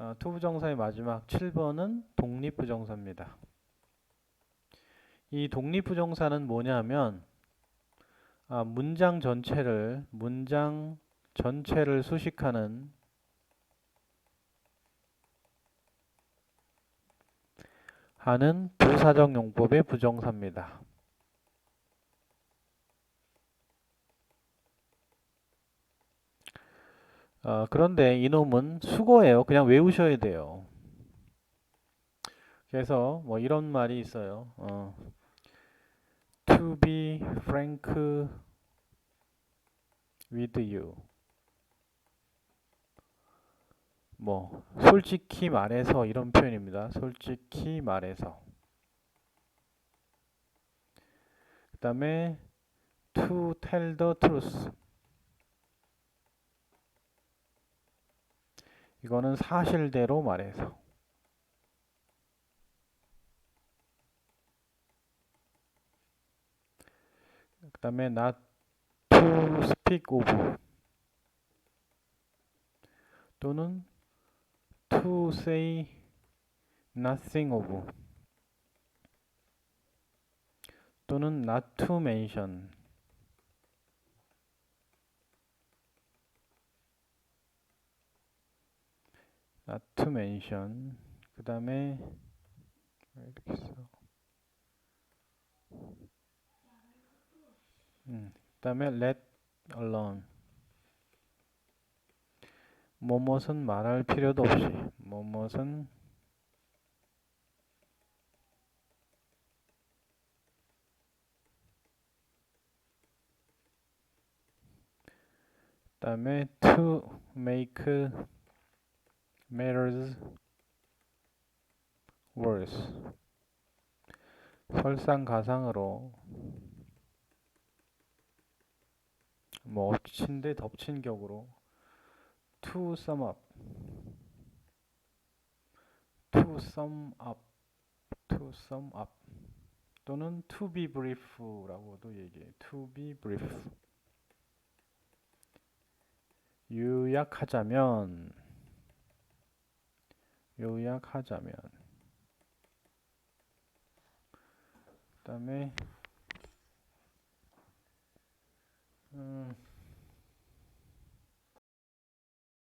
어, 투부정사의 마지막 7번은 독립부정사입니다. 이 독립부정사는 뭐냐면 아, 문장 전체를 문장 전체를 수식하는 하는 부사적 용법의 부정사입니다. 어, 그런데 이놈은 수거예요. 그냥 외우셔야 돼요. 그래서 뭐 이런 말이 있어요. 어, to be frank with you. 뭐 솔직히 말해서 이런 표현입니다. 솔직히 말해서. 그다음에 to tell the truth. 이거는 사실대로 말해서. 그 다음에 not to speak of 또는 to say nothing of 또는 not to mention not to mention 그 다음에 이렇게 써. 음, 그 다음에 let alone 뭐뭇은 말할 필요도 없이 뭐뭇은 그 다음에 to make matters worse 설상가상으로 뭐 엎친 데 덮친 격으로 to sum up to sum up to sum up 또는 to be brief라고도 얘기해 to be brief 요약하자면 요약하자면. 그다음에